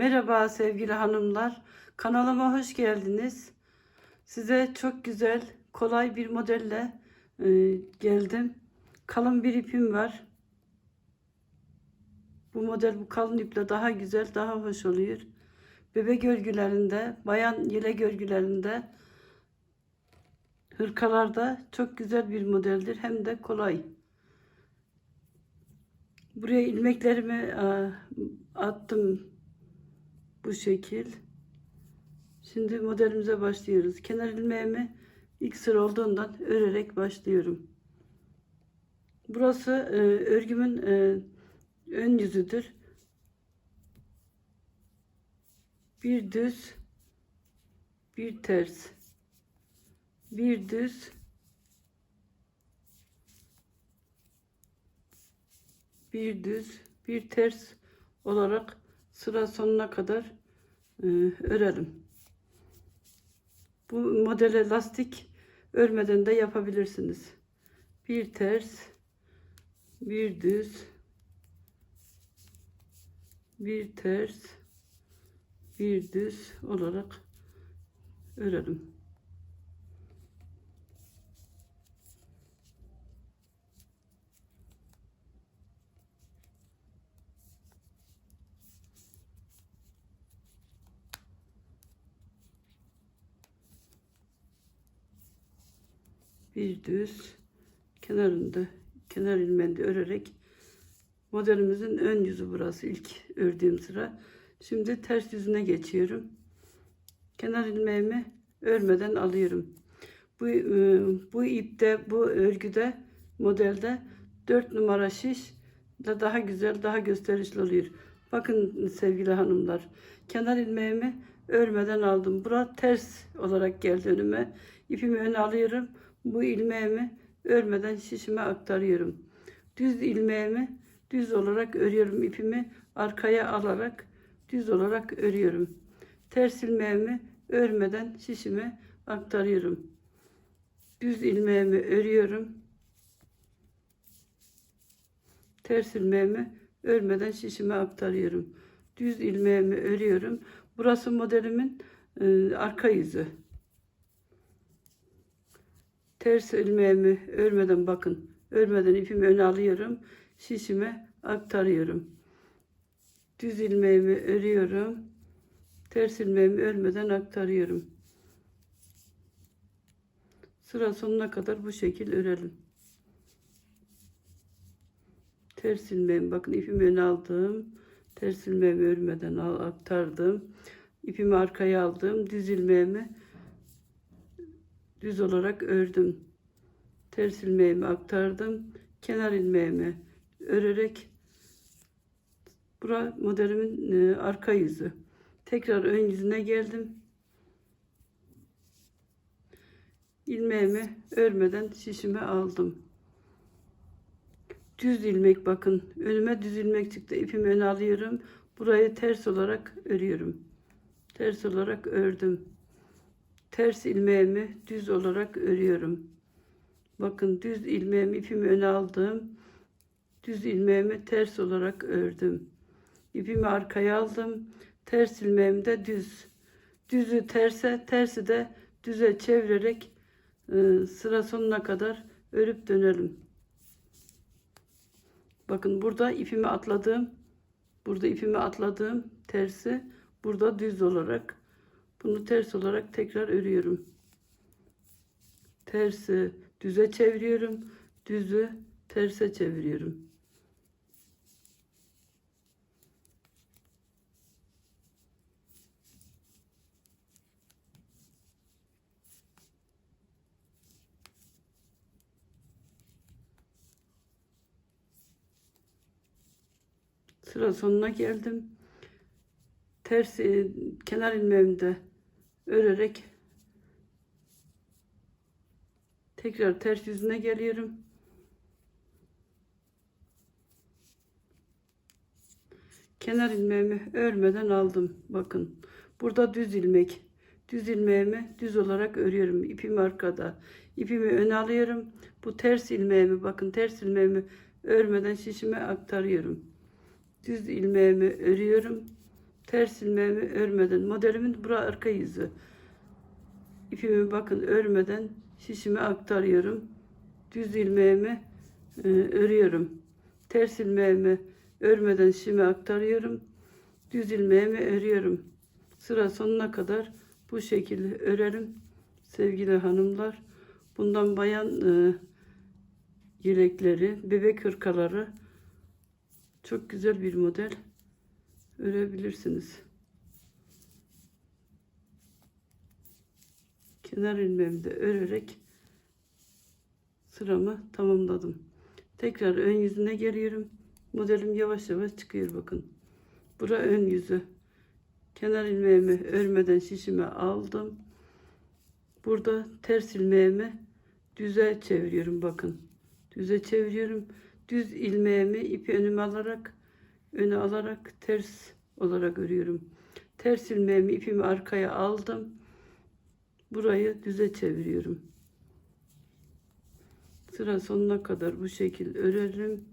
Merhaba sevgili hanımlar. Kanalıma hoş geldiniz. Size çok güzel, kolay bir modelle e, geldim. Kalın bir ipim var. Bu model bu kalın iple daha güzel, daha hoş oluyor. Bebek örgülerinde, bayan yelek örgülerinde, hırkalarda çok güzel bir modeldir. Hem de kolay. Buraya ilmeklerimi e, attım bu şekil. Şimdi modelimize başlıyoruz. Kenar ilmeğimi ilk sıra olduğundan örerek başlıyorum. Burası e, örgümün e, ön yüzüdür. Bir düz, bir ters, bir düz, bir düz, bir ters olarak sıra sonuna kadar e, örelim. Bu modele lastik örmeden de yapabilirsiniz. Bir ters, bir düz, bir ters, bir düz olarak örelim. Bir düz kenarında kenar ilmeğinde örerek modelimizin ön yüzü burası ilk ördüğüm sıra. Şimdi ters yüzüne geçiyorum. Kenar ilmeğimi örmeden alıyorum. Bu e, bu ipte, bu örgüde, modelde 4 numara şiş da daha güzel, daha gösterişli oluyor. Bakın sevgili hanımlar, kenar ilmeğimi örmeden aldım. Bura ters olarak geldi önüme. İpimi öne alıyorum. Bu ilmeğimi örmeden şişime aktarıyorum. Düz ilmeğimi düz olarak örüyorum. İpimi arkaya alarak düz olarak örüyorum. Ters ilmeğimi örmeden şişime aktarıyorum. Düz ilmeğimi örüyorum. Ters ilmeğimi örmeden şişime aktarıyorum. Düz ilmeğimi örüyorum. Burası modelimin arka yüzü. Ters ilmeğimi örmeden bakın. Örmeden ipimi öne alıyorum. Şişime aktarıyorum. Düz ilmeğimi örüyorum. Ters ilmeğimi örmeden aktarıyorum. Sıra sonuna kadar bu şekil örelim. Ters ilmeğimi bakın ipimi öne aldım. Ters ilmeğimi örmeden al, aktardım. İpimi arkaya aldım. Düz ilmeğimi düz olarak ördüm. Ters ilmeğimi aktardım. Kenar ilmeğimi örerek bura modelimin e, arka yüzü. Tekrar ön yüzüne geldim. ilmeğimi örmeden şişime aldım. Düz ilmek bakın. Önüme düz ilmek çıktı. İpimi öne alıyorum. Burayı ters olarak örüyorum. Ters olarak ördüm. Ters ilmeğimi düz olarak örüyorum. Bakın düz ilmeğimi ipimi öne aldım. Düz ilmeğimi ters olarak ördüm. İpimi arkaya aldım. Ters ilmeğimi de düz. Düzü terse, tersi de düze çevirerek e, sıra sonuna kadar örüp dönelim. Bakın burada ipimi atladım. Burada ipimi atladım tersi. Burada düz olarak. Bunu ters olarak tekrar örüyorum. Tersi düze çeviriyorum. Düzü terse çeviriyorum. Sıra sonuna geldim. Ters e, kenar ilmeğimde örerek tekrar ters yüzüne geliyorum. Kenar ilmeğimi örmeden aldım. Bakın. Burada düz ilmek. Düz ilmeğimi düz olarak örüyorum. İpim arkada. İpimi öne alıyorum. Bu ters ilmeğimi bakın ters ilmeğimi örmeden şişime aktarıyorum. Düz ilmeğimi örüyorum. Ters ilmeğimi örmeden modelimin bura arka yüzü. İpimi bakın örmeden şişime aktarıyorum. Düz ilmeğimi e, örüyorum. Ters ilmeğimi örmeden şişime aktarıyorum. Düz ilmeğimi örüyorum. Sıra sonuna kadar bu şekilde örerim. Sevgili hanımlar, bundan bayan e, yelekleri, bebek hırkaları çok güzel bir model örebilirsiniz. Kenar ilmeğimi de örerek sıramı tamamladım. Tekrar ön yüzüne geliyorum. Modelim yavaş yavaş çıkıyor bakın. Bura ön yüzü. Kenar ilmeğimi örmeden şişime aldım. Burada ters ilmeğimi düze çeviriyorum bakın. Düze çeviriyorum. Düz ilmeğimi ipi önüme alarak öne alarak ters olarak örüyorum. Ters ilmeğimi ipimi arkaya aldım. Burayı düze çeviriyorum. Sıra sonuna kadar bu şekil örerim.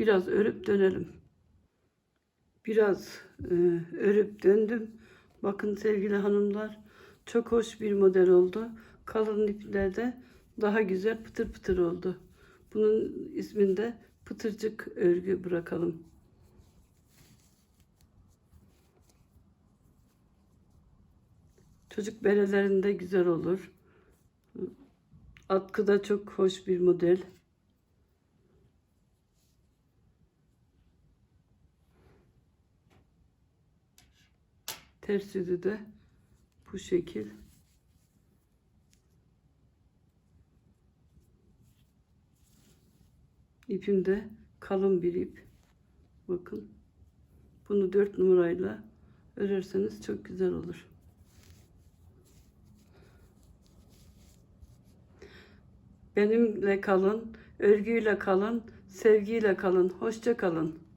Biraz örüp dönelim. Biraz e, örüp döndüm. Bakın sevgili hanımlar çok hoş bir model oldu. Kalın iplerde daha güzel pıtır pıtır oldu. Bunun isminde pıtırcık örgü bırakalım. Çocuk berelerinde güzel olur. Atkı da çok hoş bir model. Ters yüzü de bu şekil. İpim de kalın bir ip. Bakın. Bunu 4 numarayla örerseniz çok güzel olur. Benimle kalın, örgüyle kalın, sevgiyle kalın. Hoşça kalın.